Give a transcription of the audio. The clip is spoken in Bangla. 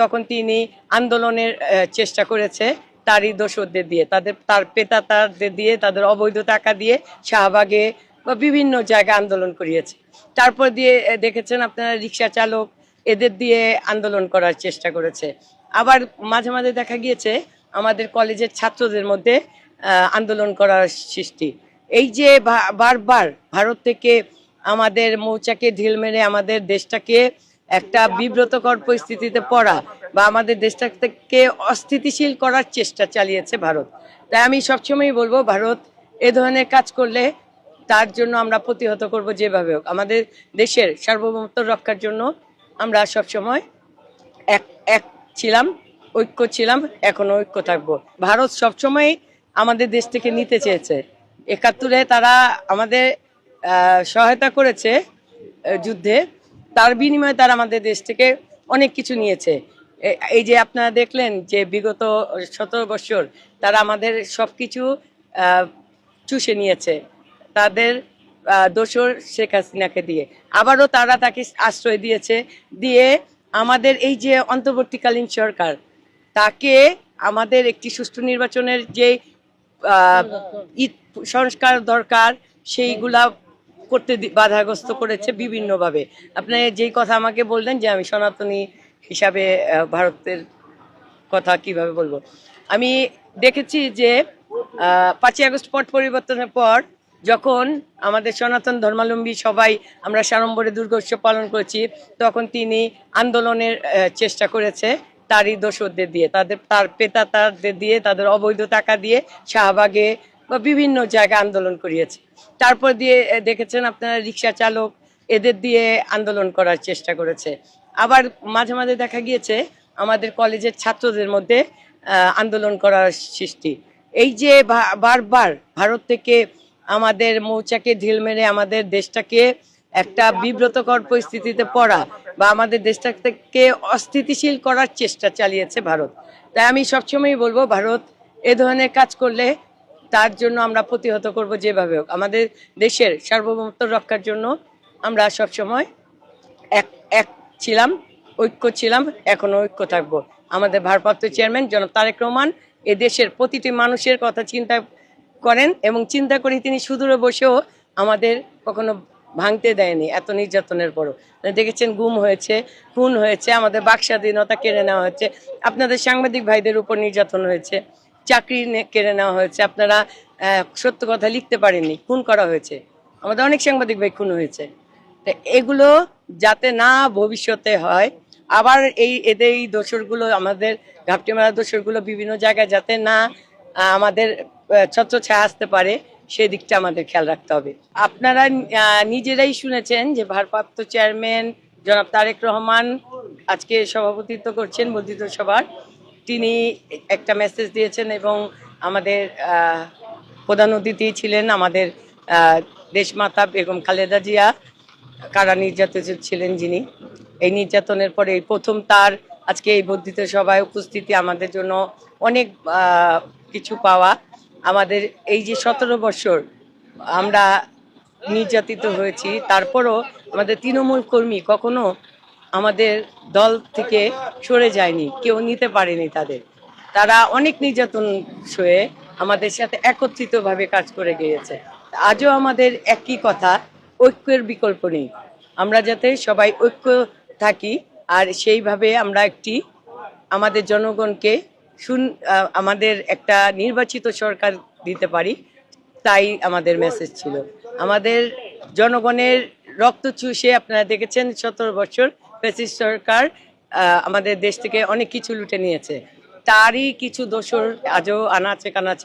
তখন তিনি আন্দোলনের চেষ্টা করেছে তারই দোষদের দিয়ে। তাদের, তার পেতা পেতাতাদের দিয়ে, তাদের অবৈধ টাকা দিয়ে শাহবাগে বা বিভিন্ন জায়গায় আন্দোলন করিয়েছে। তারপর দিয়ে দেখেছেন আপনারা রিক্সা চালক, এদের দিয়ে আন্দোলন করার চেষ্টা করেছে। আবার মাঝে মাঝে দেখা গিয়েছে আমাদের কলেজের ছাত্রদের মধ্যে আন্দোলন করার সৃষ্টি। এই যে বারবার ভারত থেকে আমাদের মৌচাকে ঢিল মেরে আমাদের দেশটাকে একটা বিব্রতকর পরিস্থিতিতে পড়া বা আমাদের দেশটাকে অস্থিতিশীল করার চেষ্টা চালিয়েছে ভারত। তাই আমি সবসময়ই বলব, ভারত এ ধরনের কাজ করলে তার জন্য আমরা প্রতিহত করব যেভাবে হোক। আমাদের দেশের সার্বভৌমত্ব রক্ষার জন্য আমরা সবসময় এক এক ছিলাম, ঐক্য ছিলাম, এখনও ঐক্য থাকব। ভারত সবসময় আমাদের দেশ থেকে নিতে চেয়েছে। একাত্তরে তারা আমাদের সহায়তা করেছে যুদ্ধে। তার বিনিময়ে তারা আমাদের দেশ থেকে অনেক কিছু নিয়েছে। এই যে আপনারা দেখলেন যে বিগত সতেরো বছর তারা আমাদের সব কিছু চুষে নিয়েছে। তাদের দোসর শেখ হাসিনাকে দিয়ে। আবারও তারা তাকে আশ্রয় দিয়েছে, দিয়ে আমাদের এই যে অন্তর্বর্তীকালীন সরকার, তাকে আমাদের একটি সুষ্ঠু নির্বাচনের যে সংস্কার দরকার, সেইগুলা করতে বাধাগ্রস্ত করেছে বিভিন্নভাবে। আপনি যেই কথা আমাকে বললেন যে আমি সনাতনী হিসাবে ভারতের কথা কীভাবে বলব। আমি দেখেছি যে পাঁচই আগস্ট পট পরিবর্তনের পর যখন আমাদের সনাতন ধর্মাবলম্বী সবাই আমরা সাড়ম্বরে দুর্গোৎসব পালন করেছি, তখন তিনি আন্দোলনের চেষ্টা করেছে তারই দোষদের দিয়ে, তাদের, তার পেতাতাদের দিয়ে, তাদের অবৈধ টাকা দিয়ে শাহবাগে বা বিভিন্ন জায়গায় আন্দোলন করিয়েছে। তারপর দিয়ে দেখেছেন আপনারা রিক্সা চালক, এদের দিয়ে আন্দোলন করার চেষ্টা করেছে। আবার মাঝে মাঝে দেখা গিয়েছে, আমাদের কলেজের ছাত্রদের মধ্যে আন্দোলন করার সৃষ্টি। এই যে বারবার ভারত থেকে আমাদের মৌচাকে ঢিল মেরে আমাদের দেশটাকে একটা বিব্রতকর পরিস্থিতিতে পড়া বা আমাদের দেশটাকে অস্থিতিশীল করার চেষ্টা চালিয়েছে ভারত। তাই আমি সবসময়ই বলব, ভারত এ ধরনের কাজ করলে তার জন্য আমরা প্রতিহত করব যেভাবে হোক। আমাদের দেশের সার্বভৌমত্ব রক্ষার জন্য আমরা সবসময় এক এক ছিলাম, ঐক্য ছিলাম, এখনও ঐক্য থাকব। আমাদের ভারপ্রাপ্ত চেয়ারম্যান জনাব তারেক রহমান এ দেশের প্রতিটি মানুষের কথা চিন্তা করেন এবং চিন্তা করে তিনি সুদূরে বসেও আমাদের কখনো ভাঙতে দেয়নি, এত নির্যাতনের পরও। দেখেছেন গুম হয়েছে, খুন হয়েছে, আমাদের বাক স্বাধীনতা কেড়ে নেওয়া হয়েছে। আপনাদের সাংবাদিক ভাইদের উপর নির্যাতন হয়েছে। চাকরি কেড়ে নেওয়া হয়েছে। আপনারা সত্য কথা লিখতে পারেননি। খুন করা হয়েছে। আমাদের অনেক সাংবাদিক ভাই খুন হয়েছে। তো এগুলো যাতে না ভবিষ্যতে হয়, আবার এই এদের এই দোসরগুলো, আমাদের ঘাপটি মারা দোসরগুলো বিভিন্ন জায়গায় যাতে না আমাদের ছত্র ছায়া আসতে পারে, সেই দিকটা আমাদের খেয়াল রাখতে হবে। আপনারা নিজেরাই শুনেছেন যে ভারপ্রাপ্ত চেয়ারম্যান জনাব তারেক রহমান আজকে সভাপতিত্ব করছেন বর্ধিত সভার। তিনি একটা মেসেজ দিয়েছেন এবং আমাদের প্রধান অতিথি ছিলেন আমাদের দেশমাতা বেগম খালেদা জিয়া, কারা নির্যাতিত ছিলেন যিনি। এই নির্যাতনের পরে এই প্রথম তার আজকে এই বর্ধিত সভায় উপস্থিতি আমাদের জন্য অনেক কিছু পাওয়া। আমাদের এই যে সতেরো বছর আমরা নির্যাতিত হয়েছি, তারপরও আমাদের তৃণমূল কর্মী কখনো আমাদের দল থেকে সরে যায়নি, কেউ নিতে পারেনি তাদের। তারা অনেক নির্যাতন সয়ে আমাদের সাথে একত্রিতভাবে কাজ করে গিয়েছে। আজও আমাদের একই কথা, ঐক্যের বিকল্প নেই। আমরা যাতে সবাই ঐক্য থাকি, আর সেইভাবে আমরা একটি আমাদের জনগণকে শুন আমাদের একটা নির্বাচিত সরকার দিতে পারি, তাই আমাদের মেসেজ ছিল। আমাদের জনগণের রক্ত চুষে আপনারা দেখেছেন, সতেরো বছর ফ্যাসিস্ট সরকার আমাদের দেশ থেকে অনেক কিছু লুটে নিয়েছে। তারই কিছু দোষর আজও আনাচে কানাচে